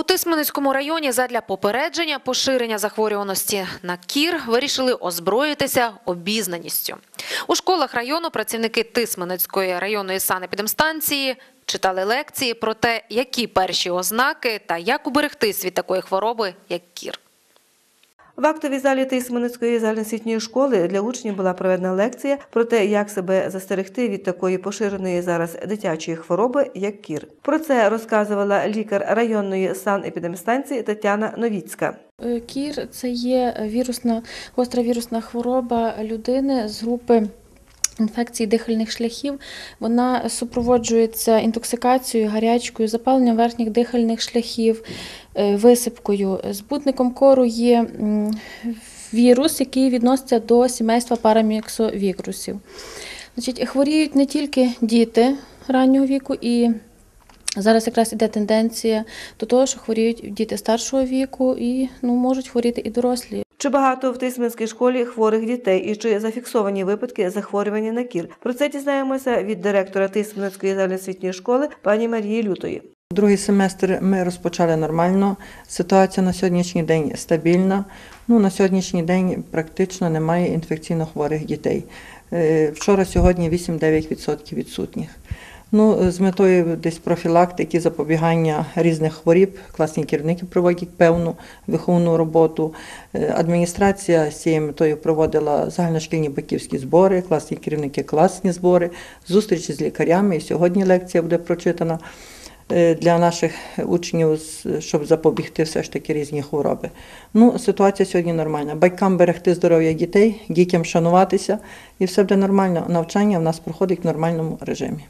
У Тисменницькому районі задля попередження поширення захворюваності на кір вирішили озброїтися обізнаністю. У школах району працівники Тисменницької районної санепідемстанції читали лекції про те, які перші ознаки та як уберегтись від такої хвороби, як кір. В актовій залі Тисменницької загальноосвітньої школи для учнів була проведена лекція про те, як себе застерегти від такої поширеної зараз дитячої хвороби, як кір. Про це розказувала лікар районної санепідемстанції Тетяна Новіцька. Е, Кір це є вірусна, гостра вірусна хвороба людини з групи інфекцій дихальних шляхів. Вона супроводжується інтоксикацією, гарячкою, запаленням верхніх дихальних шляхів, е, висипкою. Збутником кору є вірус, який відноситься до сімейства параміксовірусів. Значить, хворіють не тільки діти раннього віку і Зараз якраз іде тенденція до того, що хворіють діти старшого віку і ну, можуть хворіти і дорослі. Чи багато в Тисменській школі хворих дітей і чи зафіксовані випадки захворювання на кір? Про це дізнаємося від директора Тисменської загальноосвітньої школи пані Марії Лютої. Другий семестр ми розпочали нормально. Ситуація на сьогоднішній день стабільна. Ну, на сьогоднішній день практично немає інфекційно хворих дітей. Е, Вчора, сьогодні 8-9% відсутніх. Ну, з метою десь профілактики, запобігання різних хворіб, класні керівники проводять певну виховну роботу. Е, Адміністрація з цією метою проводила загальношкільні батьківські збори, класні керівники класні збори, зустрічі з лікарями. І сьогодні лекція буде прочитана е, для наших учнів, щоб запобігти все ж таки різні хвороби. Ну, ситуація сьогодні нормальна. Батькам берегти здоров'я дітей, дітям шануватися, і все буде нормально. Навчання в нас проходить в нормальному режимі.